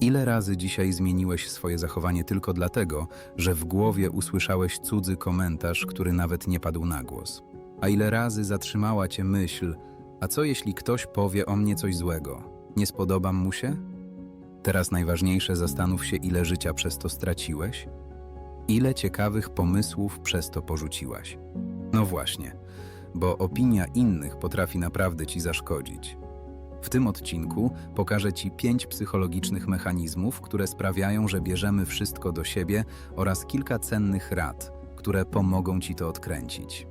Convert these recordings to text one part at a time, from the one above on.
Ile razy dzisiaj zmieniłeś swoje zachowanie tylko dlatego, że w głowie usłyszałeś cudzy komentarz, który nawet nie padł na głos? A ile razy zatrzymała cię myśl, a co jeśli ktoś powie o mnie coś złego? Nie spodobam mu się? Teraz najważniejsze zastanów się, ile życia przez to straciłeś? Ile ciekawych pomysłów przez to porzuciłaś? No właśnie, bo opinia innych potrafi naprawdę ci zaszkodzić. W tym odcinku pokażę Ci pięć psychologicznych mechanizmów, które sprawiają, że bierzemy wszystko do siebie oraz kilka cennych rad, które pomogą Ci to odkręcić.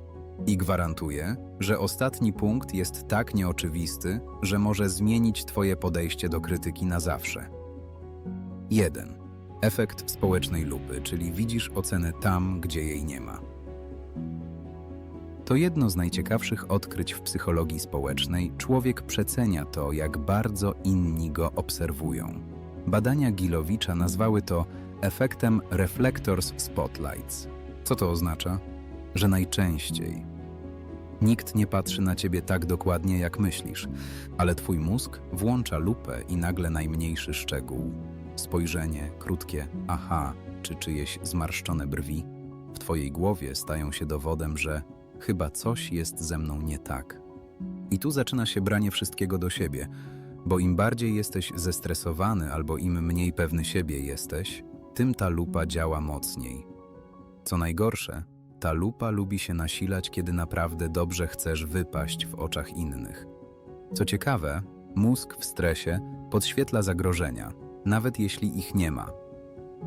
I gwarantuję, że ostatni punkt jest tak nieoczywisty, że może zmienić Twoje podejście do krytyki na zawsze. 1. Efekt społecznej lupy, czyli widzisz ocenę tam, gdzie jej nie ma. To jedno z najciekawszych odkryć w psychologii społecznej. Człowiek przecenia to, jak bardzo inni go obserwują. Badania Gilowicza nazwały to efektem reflectors spotlights. Co to oznacza? Że najczęściej nikt nie patrzy na ciebie tak dokładnie, jak myślisz, ale twój mózg włącza lupę i nagle najmniejszy szczegół spojrzenie, krótkie aha czy czyjeś zmarszczone brwi w twojej głowie stają się dowodem, że chyba coś jest ze mną nie tak. I tu zaczyna się branie wszystkiego do siebie, bo im bardziej jesteś zestresowany albo im mniej pewny siebie jesteś, tym ta lupa działa mocniej. Co najgorsze, ta lupa lubi się nasilać, kiedy naprawdę dobrze chcesz wypaść w oczach innych. Co ciekawe, mózg w stresie podświetla zagrożenia, nawet jeśli ich nie ma.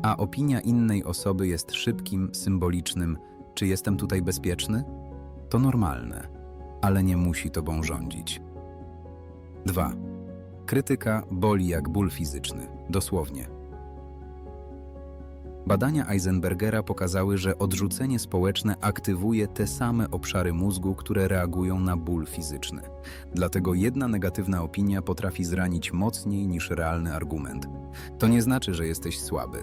A opinia innej osoby jest szybkim, symbolicznym: czy jestem tutaj bezpieczny? To normalne, ale nie musi tobą rządzić. 2. Krytyka boli jak ból fizyczny, dosłownie. Badania Eisenbergera pokazały, że odrzucenie społeczne aktywuje te same obszary mózgu, które reagują na ból fizyczny. Dlatego jedna negatywna opinia potrafi zranić mocniej niż realny argument. To nie znaczy, że jesteś słaby.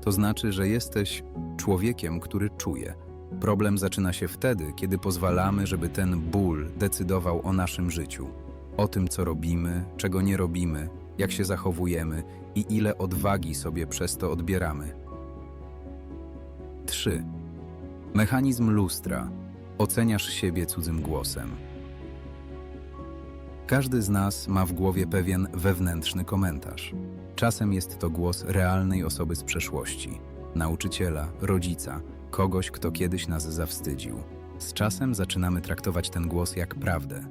To znaczy, że jesteś człowiekiem, który czuje. Problem zaczyna się wtedy, kiedy pozwalamy, żeby ten ból decydował o naszym życiu. O tym, co robimy, czego nie robimy, jak się zachowujemy i ile odwagi sobie przez to odbieramy. 3. Mechanizm lustra. Oceniasz siebie cudzym głosem. Każdy z nas ma w głowie pewien wewnętrzny komentarz. Czasem jest to głos realnej osoby z przeszłości, nauczyciela, rodzica, kogoś, kto kiedyś nas zawstydził. Z czasem zaczynamy traktować ten głos jak prawdę.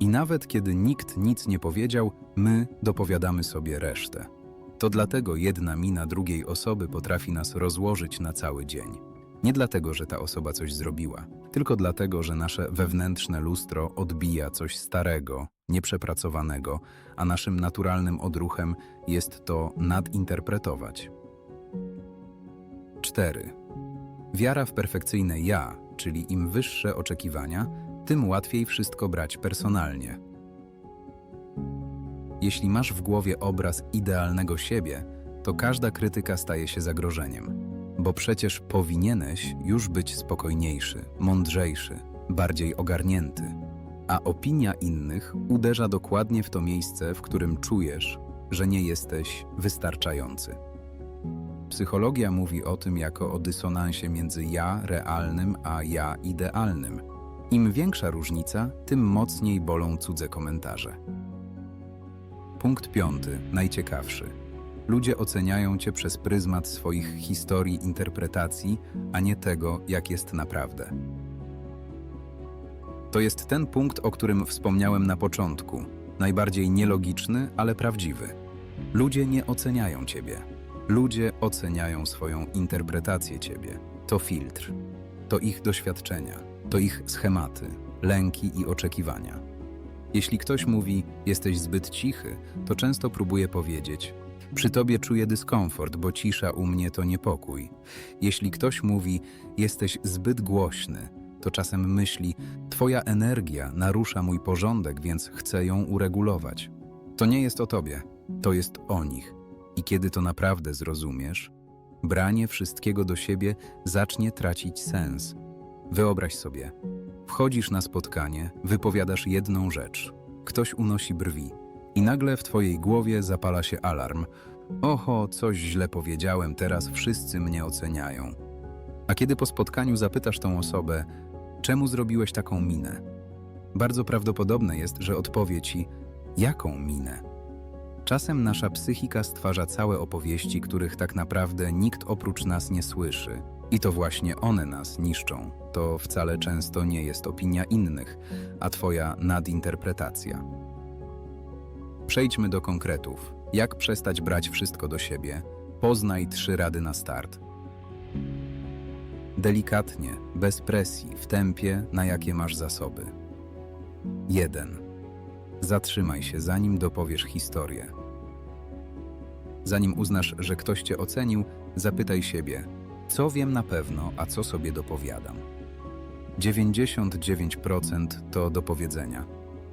I nawet kiedy nikt nic nie powiedział, my dopowiadamy sobie resztę. To dlatego jedna mina drugiej osoby potrafi nas rozłożyć na cały dzień. Nie dlatego, że ta osoba coś zrobiła, tylko dlatego, że nasze wewnętrzne lustro odbija coś starego, nieprzepracowanego, a naszym naturalnym odruchem jest to nadinterpretować. 4. Wiara w perfekcyjne ja, czyli im wyższe oczekiwania, tym łatwiej wszystko brać personalnie. Jeśli masz w głowie obraz idealnego siebie, to każda krytyka staje się zagrożeniem. Bo przecież powinieneś już być spokojniejszy, mądrzejszy, bardziej ogarnięty. A opinia innych uderza dokładnie w to miejsce, w którym czujesz, że nie jesteś wystarczający. Psychologia mówi o tym jako o dysonansie między ja realnym a ja idealnym. Im większa różnica, tym mocniej bolą cudze komentarze. Punkt piąty, najciekawszy. Ludzie oceniają cię przez pryzmat swoich historii interpretacji, a nie tego, jak jest naprawdę. To jest ten punkt, o którym wspomniałem na początku. Najbardziej nielogiczny, ale prawdziwy. Ludzie nie oceniają ciebie. Ludzie oceniają swoją interpretację ciebie. To filtr. To ich doświadczenia. To ich schematy, lęki i oczekiwania. Jeśli ktoś mówi, jesteś zbyt cichy, to często próbuje powiedzieć, przy tobie czuję dyskomfort, bo cisza u mnie to niepokój. Jeśli ktoś mówi, jesteś zbyt głośny, to czasem myśli, twoja energia narusza mój porządek, więc chcę ją uregulować. To nie jest o tobie, to jest o nich. I kiedy to naprawdę zrozumiesz, branie wszystkiego do siebie zacznie tracić sens. Wyobraź sobie, wchodzisz na spotkanie, wypowiadasz jedną rzecz, ktoś unosi brwi i nagle w twojej głowie zapala się alarm. Oho, coś źle powiedziałem, teraz wszyscy mnie oceniają. A kiedy po spotkaniu zapytasz tą osobę, czemu zrobiłeś taką minę? Bardzo prawdopodobne jest, że odpowie ci, jaką minę? Czasem nasza psychika stwarza całe opowieści, których tak naprawdę nikt oprócz nas nie słyszy. I to właśnie one nas niszczą. To wcale często nie jest opinia innych, a twoja nadinterpretacja. Przejdźmy do konkretów. Jak przestać brać wszystko do siebie? Poznaj trzy rady na start. Delikatnie, bez presji, w tempie, na jakie masz zasoby. 1. Zatrzymaj się, zanim dopowiesz historię. Zanim uznasz, że ktoś cię ocenił, zapytaj siebie, co wiem na pewno, a co sobie dopowiadam. 99% to dopowiedzenia.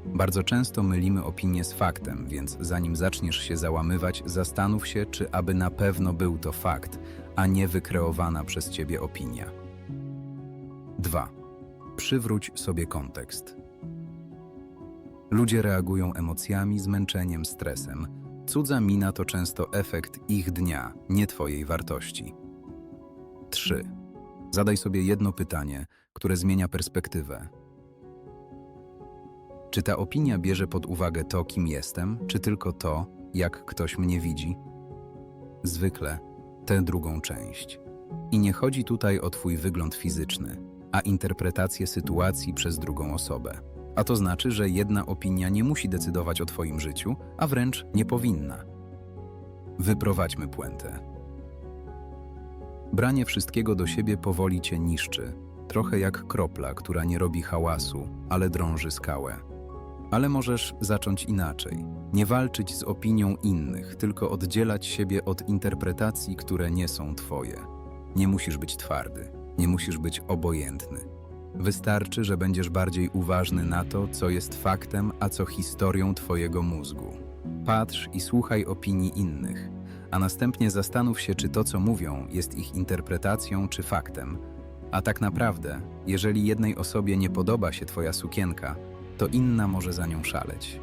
Bardzo często mylimy opinię z faktem, więc zanim zaczniesz się załamywać, zastanów się, czy aby na pewno był to fakt, a nie wykreowana przez ciebie opinia. 2. Przywróć sobie kontekst. Ludzie reagują emocjami, zmęczeniem, stresem. Cudza mina to często efekt ich dnia, nie twojej wartości. 3. Zadaj sobie jedno pytanie, które zmienia perspektywę. Czy ta opinia bierze pod uwagę to, kim jestem, czy tylko to, jak ktoś mnie widzi? Zwykle tę drugą część. I nie chodzi tutaj o Twój wygląd fizyczny, a interpretację sytuacji przez drugą osobę. A to znaczy, że jedna opinia nie musi decydować o Twoim życiu, a wręcz nie powinna. Wyprowadźmy puentę. Branie wszystkiego do siebie powoli cię niszczy, trochę jak kropla, która nie robi hałasu, ale drąży skałę. Ale możesz zacząć inaczej. Nie walczyć z opinią innych, tylko oddzielać siebie od interpretacji, które nie są twoje. Nie musisz być twardy, nie musisz być obojętny. Wystarczy, że będziesz bardziej uważny na to, co jest faktem, a co historią twojego mózgu. Patrz i słuchaj opinii innych, a następnie zastanów się, czy to, co mówią, jest ich interpretacją czy faktem. A tak naprawdę, jeżeli jednej osobie nie podoba się twoja sukienka, to inna może za nią szaleć.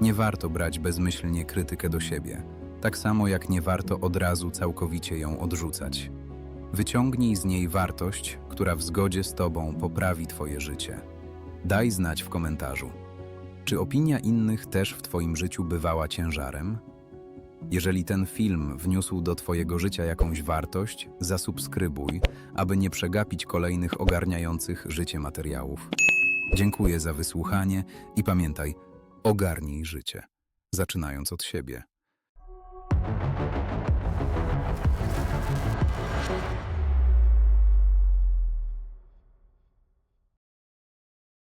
Nie warto brać bezmyślnie krytykę do siebie, tak samo jak nie warto od razu całkowicie ją odrzucać. Wyciągnij z niej wartość, która w zgodzie z Tobą poprawi Twoje życie. Daj znać w komentarzu. Czy opinia innych też w Twoim życiu bywała ciężarem? Jeżeli ten film wniósł do Twojego życia jakąś wartość, zasubskrybuj, aby nie przegapić kolejnych ogarniających życie materiałów. Dziękuję za wysłuchanie i pamiętaj, ogarnij życie, zaczynając od siebie. пошел.